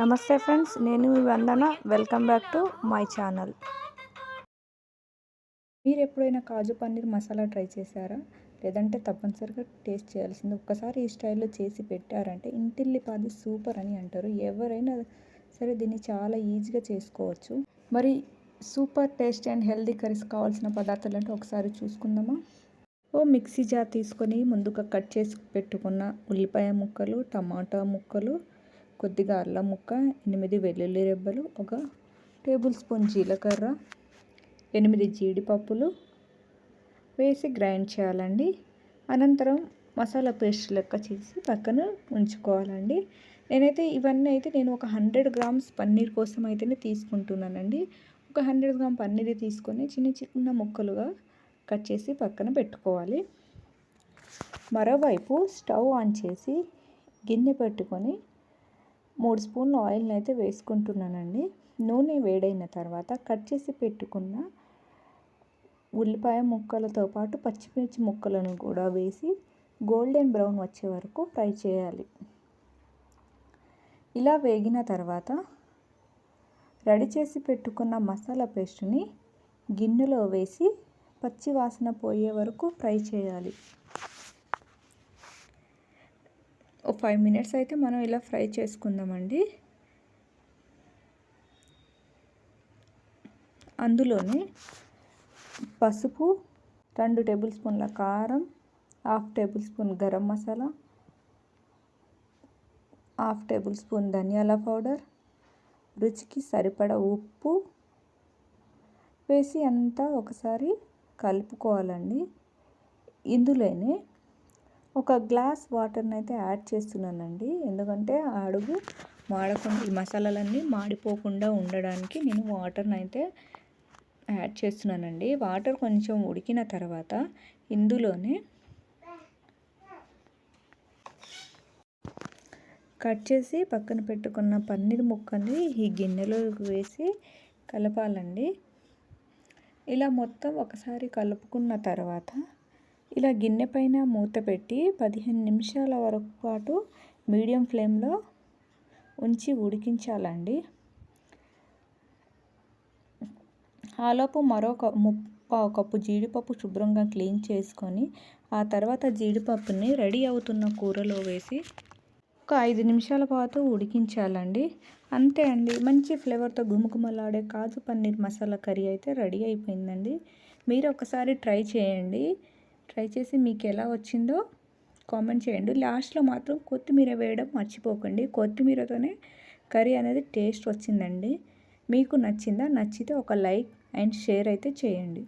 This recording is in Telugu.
నమస్తే ఫ్రెండ్స్ నేను మీ Vandana. Welcome back to my channel. మీరు ఎప్పుడైనా కాజు పన్నీర్ మసాలా ట్రై చేశారా? లేదంటే తప్పనిసరిగా టేస్ట్ చేయాల్సింది. ఒక్కసారి ఈ స్టైల్లో చేసి పెట్టారంటే ఇంటిల్లిపాది సూపర్ అని అంటారు. ఎవరైనా సరే దీన్ని చాలా ఈజీగా చేసుకోవచ్చు. మరి super taste and healthy curries కావాల్సిన పదార్థాలు అంటే ఒకసారి చూసుకుందామా? ఓ మిక్సీ జార్ తీసుకొని ముందుగా కట్ చేసి పెట్టుకున్న ఉల్లిపాయ ముక్కలు టమాటా ముక్కలు కొద్దిగా అల్లం ముక్క ఎనిమిది వెల్లుల్లి రెబ్బలు ఒక టేబుల్ స్పూన్ జీలకర్ర ఎనిమిది జీడిపప్పులు వేసి గ్రైండ్ చేయాలండి. అనంతరం మసాలా పేస్ట్ లెక్క చేసి పక్కన ఉంచుకోవాలండి. నేనైతే ఇవన్నీ అయితే నేను ఒక హండ్రెడ్ గ్రామ్స్ పన్నీర్ కోసం అయితేనే తీసుకుంటున్నానండి. ఒక హండ్రెడ్ గ్రామ్ పన్నీర్ తీసుకొని చిన్న చిన్న ముక్కలుగా కట్ చేసి పక్కన పెట్టుకోవాలి. మరోవైపు స్టవ్ ఆన్ చేసి గిన్నె పెట్టుకొని మూడు స్పూన్లు ఆయిల్ని అయితే వేసుకుంటున్నానండి. నూనె వేడైన తర్వాత కట్ చేసి పెట్టుకున్న ఉల్లిపాయ ముక్కలతో పాటు పచ్చిమిర్చి ముక్కలను కూడా వేసి గోల్డెన్ బ్రౌన్ వచ్చే వరకు ఫ్రై చేయాలి. ఇలా వేగిన తర్వాత రెడీ చేసి పెట్టుకున్న మసాలా పేస్ట్ని గిన్నెలో వేసి పచ్చి వాసన పోయే వరకు ఫ్రై చేయాలి. ఒక ఫైవ్ మినిట్స్ అయితే మనం ఇలా ఫ్రై చేసుకుందామండి. అందులోనే పసుపు రెండు టేబుల్ స్పూన్ల కారం half tablespoon garam masala half tablespoon ధనియాల పౌడర్ రుచికి సరిపడ ఉప్పు వేసి అంతా ఒకసారి కలుపుకోవాలండి. ఇందులోనే ఒక గ్లాస్ వాటర్ని అయితే యాడ్ చేస్తున్నానండి. ఎందుకంటే అడుగు మాడకుండా ఈ మసాలాలన్నీ మాడిపోకుండా ఉండడానికి నేను వాటర్ని అయితే యాడ్ చేస్తున్నానండి. వాటర్ కొంచెం ఉడికిన తర్వాత ఇందులోనే కట్ చేసి పక్కన పెట్టుకున్న పన్నీర్ ముక్కని ఈ గిన్నెలోకి వేసి కలపాలండి. ఇలా మొత్తం ఒకసారి కలుపుకున్న తర్వాత ఇలా గిన్నె పైన మూత పెట్టి పదిహేను నిమిషాల వరకు పాటు మీడియం ఫ్లేమ్లో ఉంచి ఉడికించాలండి. ఆలోపు మరొక ముప్పావు కప్పు జీడిపప్పు శుభ్రంగా క్లీన్ చేసుకొని ఆ తర్వాత జీడిపప్పుని రెడీ అవుతున్న కూరలో వేసి ఒక ఐదు నిమిషాల పాటు ఉడికించాలండి. అంతే అండి. మంచి ఫ్లేవర్తో గుమగుమలాడే కాజు పన్నీర్ మసాలా కర్రీ అయితే రెడీ అయిపోయిందండి. మీరు ఒకసారి ట్రై చేయండి. ట్రై చేసి మీకు ఎలా వచ్చిందో కామెంట్ చేయండి. లాస్ట్లో మాత్రం కొత్తిమీర వేయడం మర్చిపోకండి. కొత్తిమీరతోనే కర్రీ అనేది టేస్ట్ వచ్చిందండి. మీకు నచ్చిందా? నచ్చితే ఒక లైక్ అండ్ షేర్ అయితే చేయండి.